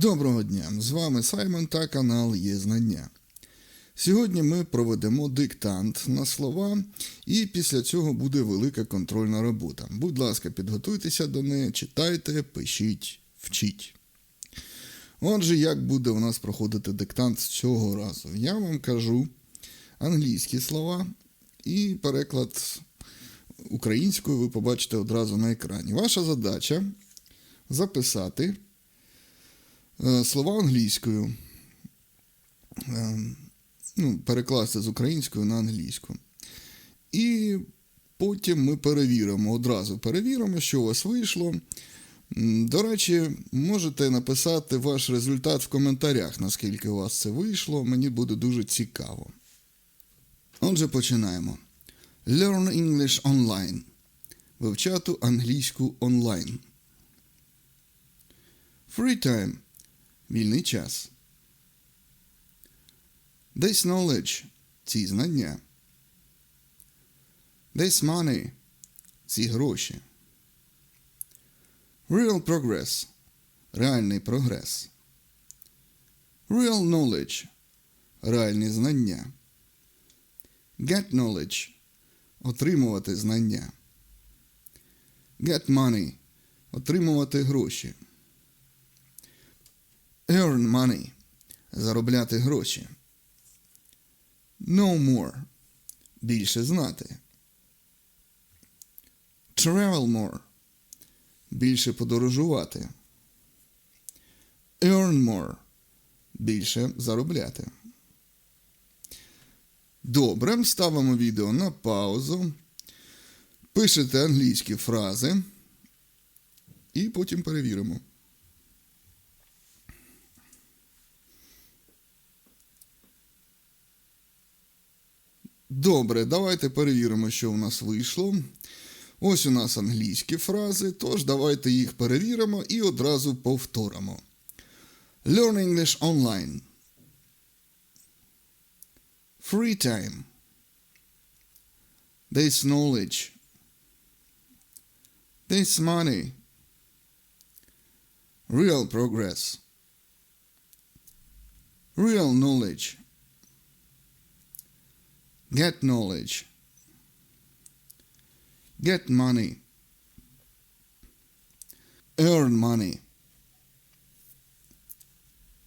Доброго дня! З вами Саймон та канал Є Знання. Сьогодні ми проведемо диктант на слова, і після цього буде велика контрольна робота. Будь ласка, підготуйтеся до неї, читайте, пишіть, вчіть. Отже, як буде у нас проходити диктант цього разу? Я вам кажу англійські слова і переклад українською ви побачите одразу на екрані. Ваша задача записати слова англійською. Е, ну, перекласти з української на англійську. І потім ми перевіримо, одразу перевіримо, що у вас вийшло. До речі, можете написати ваш результат в коментарях, наскільки у вас це вийшло. Мені буде дуже цікаво. Отже, починаємо. Learn English online. Вивчати англійську онлайн. Free time. Вільний час. This knowledge – ці знання. This money – ці гроші. Real progress – реальний прогрес. Real knowledge – реальні знання. Get knowledge – отримувати знання. Get money – отримувати гроші. Earn money – заробляти гроші. Know more. Більше знати. Travel more. Більше подорожувати. Earn more. Більше заробляти. Добре, ставимо відео на паузу. Пишете англійські фрази. І потім перевіримо. Добре, давайте перевіримо, що у нас вийшло. Ось у нас англійські фрази, тож давайте їх перевіримо і одразу повторимо. Learn English online. Free time. This knowledge. This money. Real progress. Real knowledge. Get knowledge. Get money. Earn money.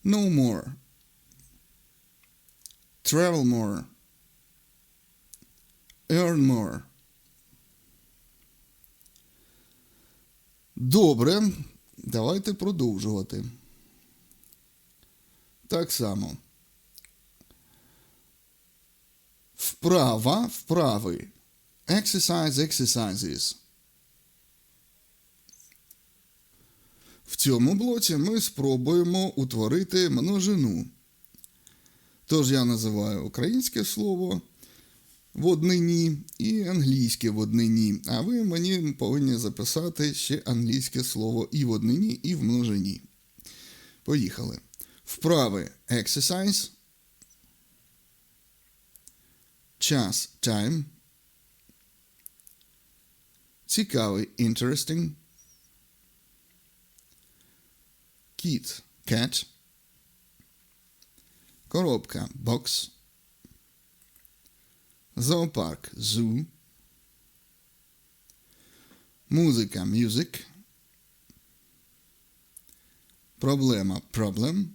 Know more. Travel more. Earn more. Добре. Давайте продовжувати. Так само. Вправа, вправи. Exercise, exercises. В цьому блоці ми спробуємо утворити множину. Тож я називаю українське слово в однині і англійське в однині. А ви мені повинні записати ще англійське слово і в однині, і в множині. Поїхали. Вправи exercise. Час time. Цікавий interesting. Кіт cat. Коробка box. Зоопарк zoo. Музика music. Проблема problem.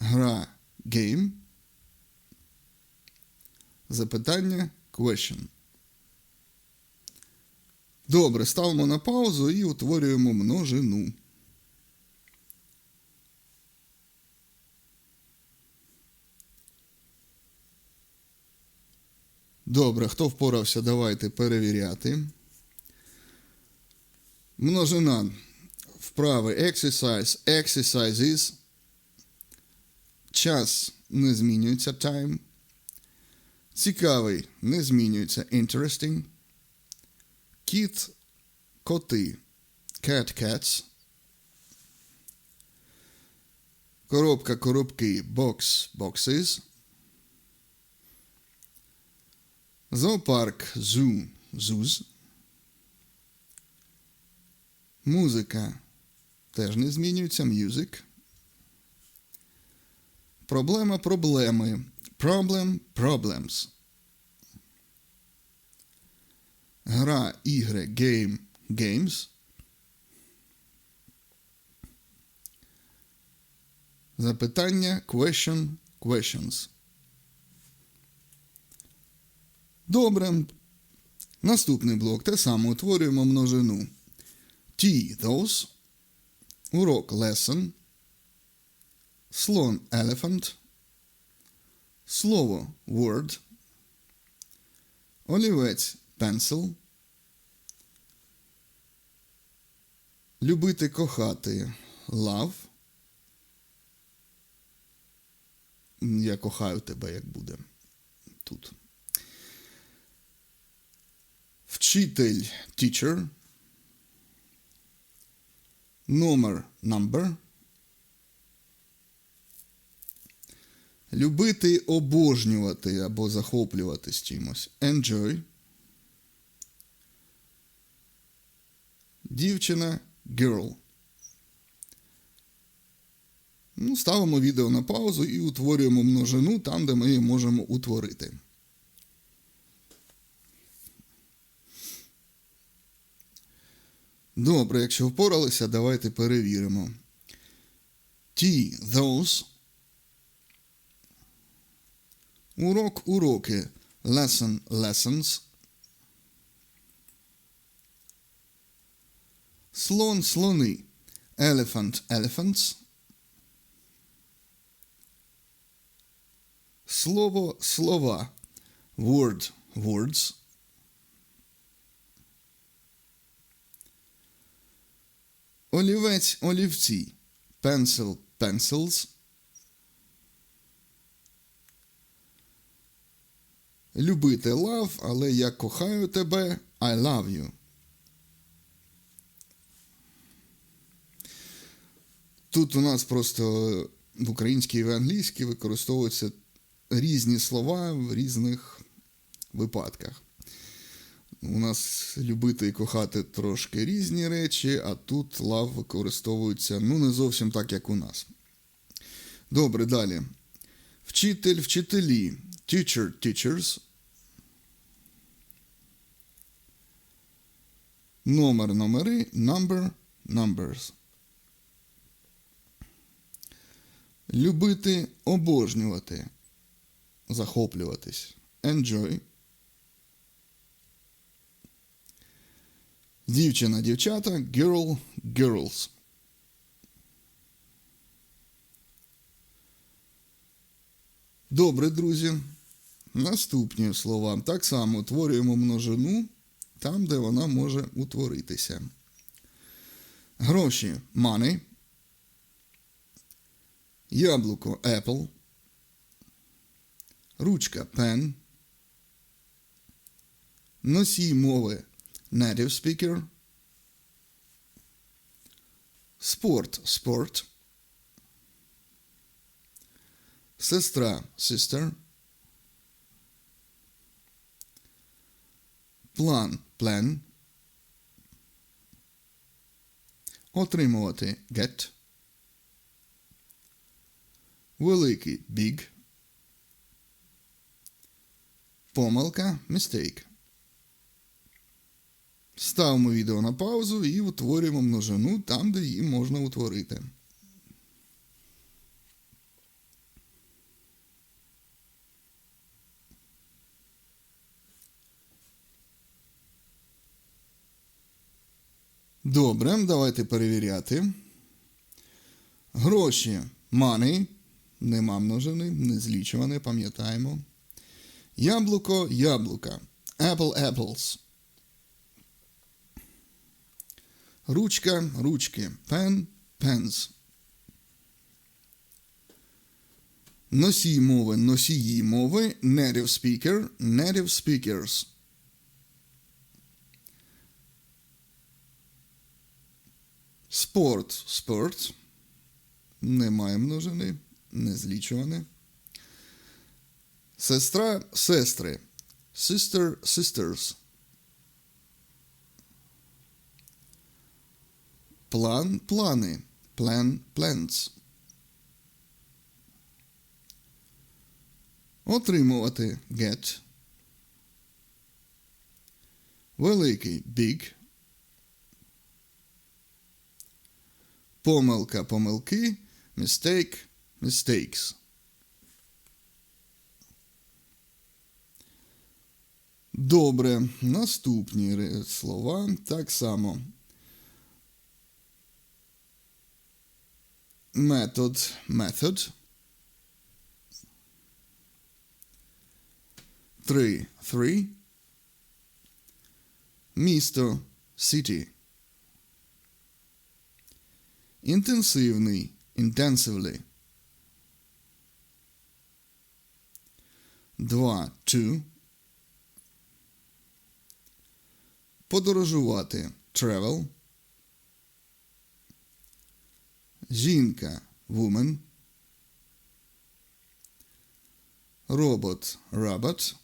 Гра game. Запитання question. Добре, ставимо на паузу і утворюємо множину. Добре, хто впорався, давайте перевіряти. Множина. Вправи exercise, exercises. Час не змінюється time. Цікавий не змінюється interesting. Кіт коти. Cat cats. Коробка коробки box boxes. Зоопарк zoo zoos. Музика теж не змінюється. Music. Проблема проблеми. Problem problems. Гра ігри game games. Запитання question questions. Добре. Наступний блок те саме утворюємо множину. Ті those. Урок lesson. Слон elephant. Слово word. Олівець pencil. Любити кохати love. Я кохаю тебе, як буде тут. Вчитель teacher. Номер number. Любити обожнювати або захоплюватись чимось. Enjoy. Дівчина girl. Ну, ставимо відео на паузу і утворюємо множину там, де ми її можемо утворити. Добре, якщо впоралися, давайте перевіримо. Ті, those. Урок, уроки. Lesson, lessons. Слон, слони. Elephant, elephants. Слово, слова. Word, words. Олівець, олівці. Pencil, pencils. Любити love, але я кохаю тебе. I love you. Тут у нас просто в українській і в англійській використовуються різні слова в різних випадках. У нас любити і кохати трошки різні речі, а тут лав використовується ну не зовсім так, як у нас. Добре, далі. Вчитель, вчителі. Teacher, teachers. Номер, номери. Number, numbers. Любити, обожнювати. Захоплюватись. Enjoy. Дівчина, дівчата, girl, girls. Добре, друзі. Наступні слова. Так само утворюємо множину там, де вона може утворитися. Гроші money. Яблуко apple. Ручка pen. Носій мови native speaker. Спорт sport. Сестра sister. План plan. Отримувати get. Великий big. Помилка mistake. Ставимо відео на паузу і утворюємо множину там, де її можна утворити. Добре, давайте перевіряти. Гроші money. Нема множини, не злічуване, пам'ятаємо. Яблуко яблука. Apple apples. Ручка, ручки. Pen, pens. Носій мови, носії мови. Native speaker, native speakers. Спорт, спорт. Немає множини, не злічуване. Сестра, сестри. Sister, sisters. план, плани. Plan, plans. Отримувати get. Великий big. Помилка, помилки. Mistake, mistakes. Добре. Наступні слова так само. Метод, method. Три, three. Місто, city. Інтенсивний, intensively. Два, two. Подорожувати, travel. Жінка, woman. Робот, robot.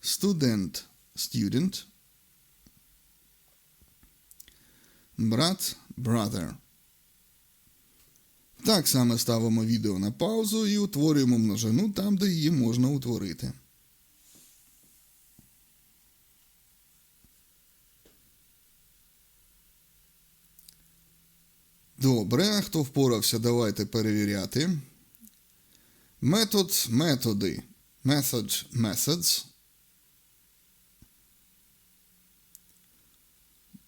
Студент, student. Брат, brother. Так само ставимо відео на паузу і утворюємо множину там, де її можна утворити. Добре, хто впорався, давайте перевіряти. Метод, методи. Method, methods.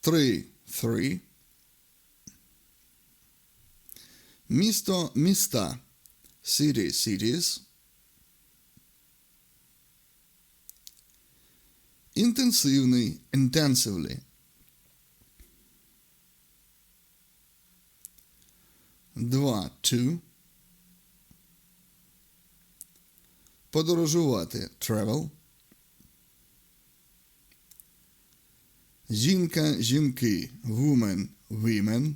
Три, three. Місто, міста. City, cities. Інтенсивний, intensively. Два, two. Подорожувати, travel. Жінка, жінки, woman, women.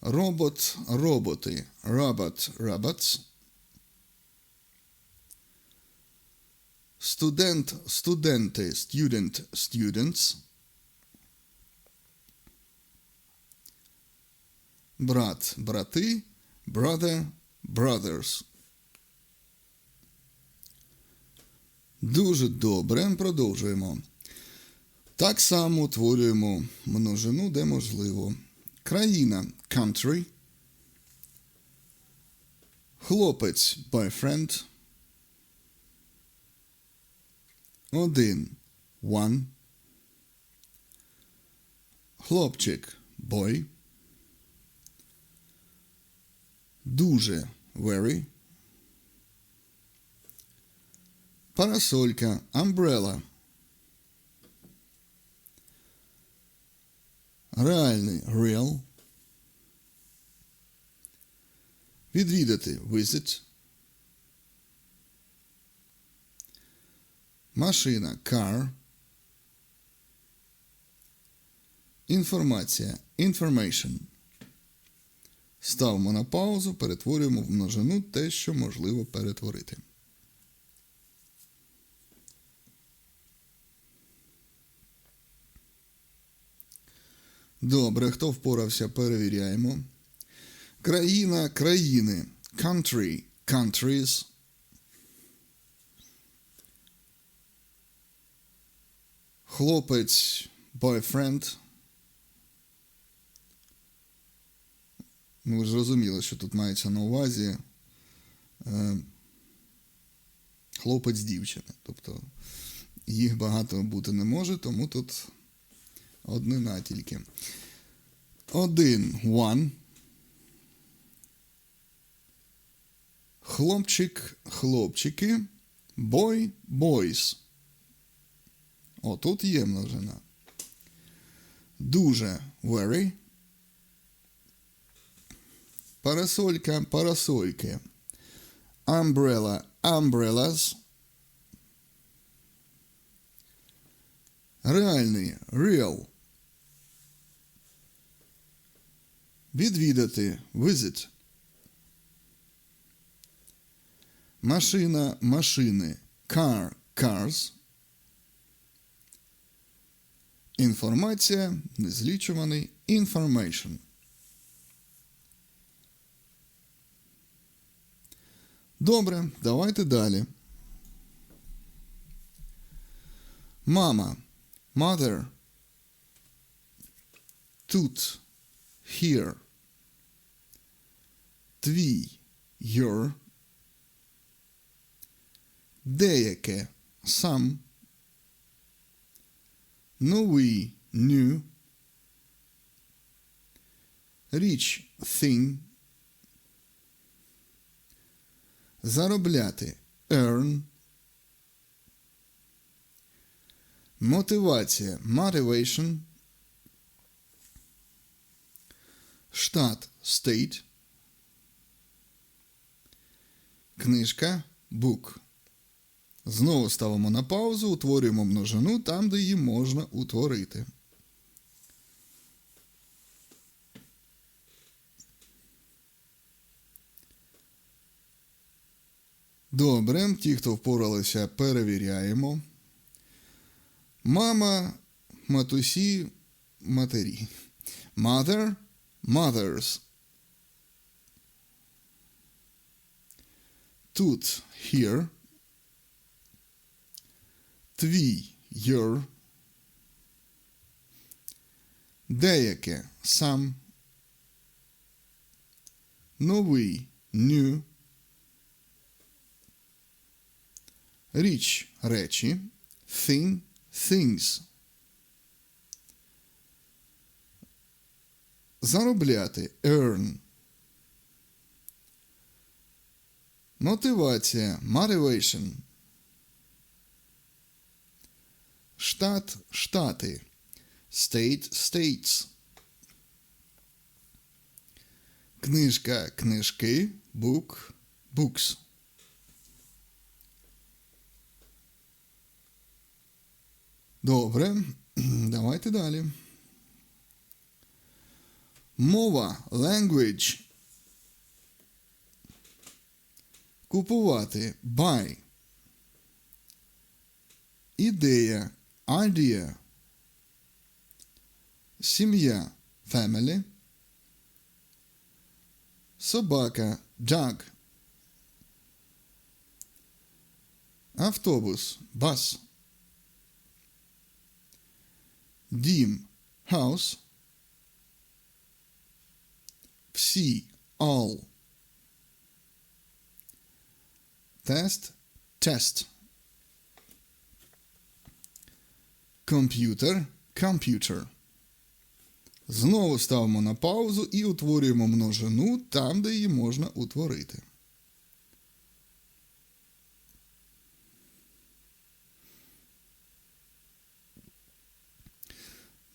Робот, роботи, robot, robots. Студент, студенти, student, students. Брат, брати, brother, brothers. Дуже добре. Продовжуємо. Так само утворюємо множину, де можливо. Країна country. Хлопець boyfriend. Один one. Хлопчик boy. Дуже very. Парасолька umbrella. Реальний real. Відвідати visit. Машина car. Інформація information. Ставимо на паузу, перетворюємо в множину те, що можливо перетворити. Добре, хто впорався, перевіряємо. Країна, країни. Country, countries. Хлопець, boyfriend. Ну, ви ж розуміли, що тут мається на увазі е, хлопець дівчини. Тобто їх багато бути не може, тому тут однина тільки. Один one. Хлопчик, хлопчики. Boy, boys. О, тут є множина. Дуже very. Парасолька, парасольки. Umbrella, umbrellas. Реальний, real. Відвідати, visit. Машина, машини. Car, cars. Інформація, незлічуваний information. Добре, давайте далі. Мама. Mother. Тут. Here. Твій. Your. Деяке. Some. Новий. New. Річ. Thing. Заробляти. Earn. Мотивація. Motivation. Штат. State. Книжка. Book. Знову ставимо на паузу, утворюємо множину там, де її можна утворити. Добре, ті, хто впоралися, перевіряємо. Мама, матусі, матері. Mother, mothers. Тут here. Твій your. Деяке сам. Новий new. Річ речі. Thing things. Заробляти earn. Мотивація motivation. Штат штати. State states. Книжка книжки. Book books. Добре, давайте далі. Мова language. Купувати buy. Ідея idea. Сім'я family. Собака dog. Автобус bus. Дім house. Всі all. Тест test. Комп'ютер computer. Знову ставимо на паузу і утворюємо множину там, де її можна утворити.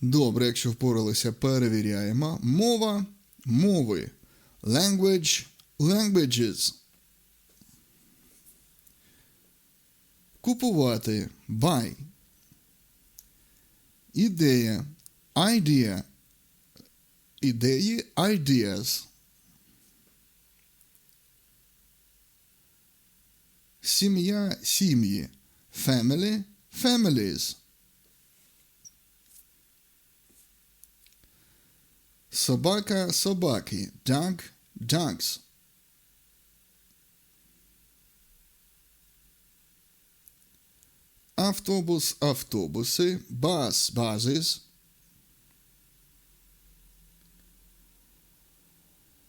Добре, якщо впоралися, перевіряємо. Мова мови. Language languages. Купувати buy. Ідея idea. Ідеї ideas. Сім'я сім'ї. Family families. Собака собаки. Dog dogs. Автобус автобуси. Bus buses.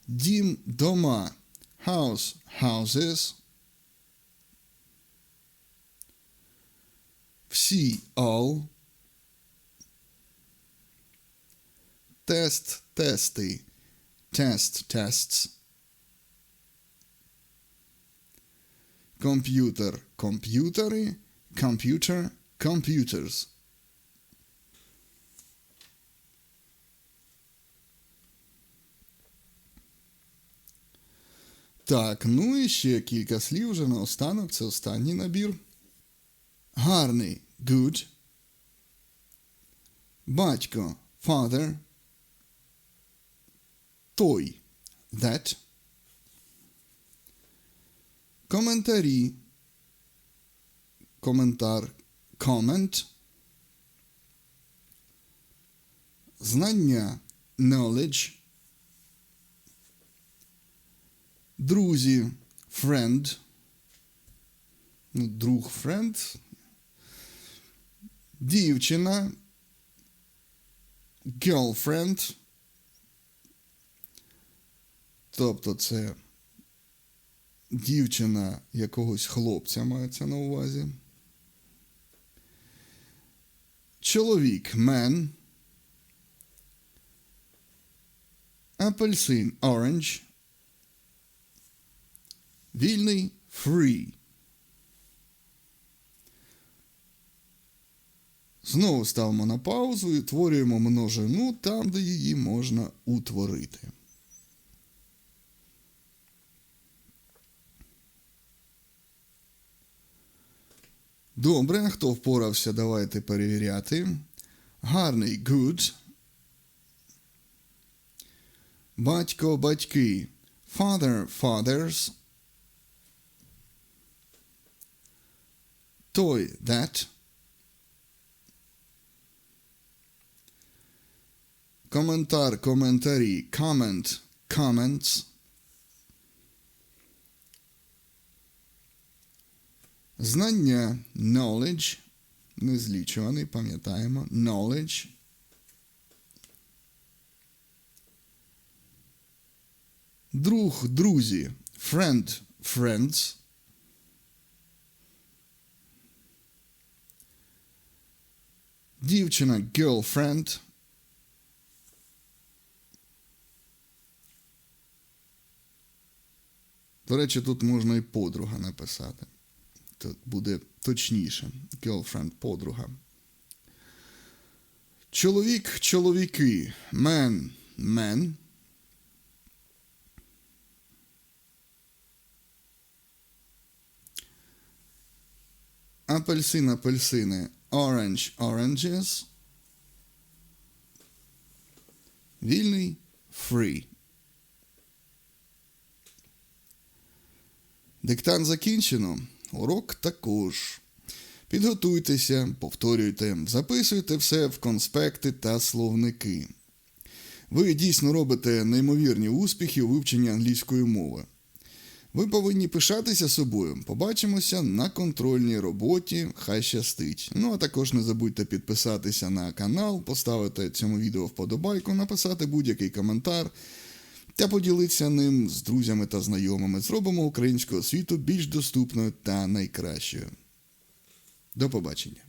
Дім дома. House houses. Всі all. Тест тести. Test tests. Комп'ютер комп'ютери. Computer computers. Так, ну і ще кілька слів вже наостанок. Це останній набір. Гарний good. Батько father. Той that. Коментарі. Коментар comment. знання knowledge, друзі friend, ну, друг friend, дівчина. Girlfriend, тобто це дівчина якогось хлопця мається на увазі. Чоловік man. Апельсин orange. Вільний free. Знову ставимо на паузу і утворюємо множину там, де її можна утворити. Добре, хто впорався, давайте перевіряти. Гарний good. Батько, батьки. Father, fathers. Той, that. Коментар, коментарі. Comment, comments. Знання knowledge. Незлічуваний, пам'ятаємо. Knowledge. Друг, друзі. Friend, friends. Дівчина girlfriend. До речі, тут можна і подруга написати. Тут буде точніше. Girlfriend, подруга. Чоловік, чоловіки. Man, men. Апельсин, апельсини. Orange, oranges. Вільний, free. Диктант закінчено. Урок також. Підготуйтеся, повторюйте, записуйте все в конспекти та словники. Ви дійсно робите неймовірні успіхи у вивченні англійської мови. Ви повинні пишатися собою. Побачимося на контрольній роботі. Хай щастить. Ну а також не забудьте підписатися на канал, поставити цьому відео вподобайку, написати будь-який коментар та поділитися ним з друзями та знайомими. Зробимо українську освіту більш доступною та найкращою. До побачення.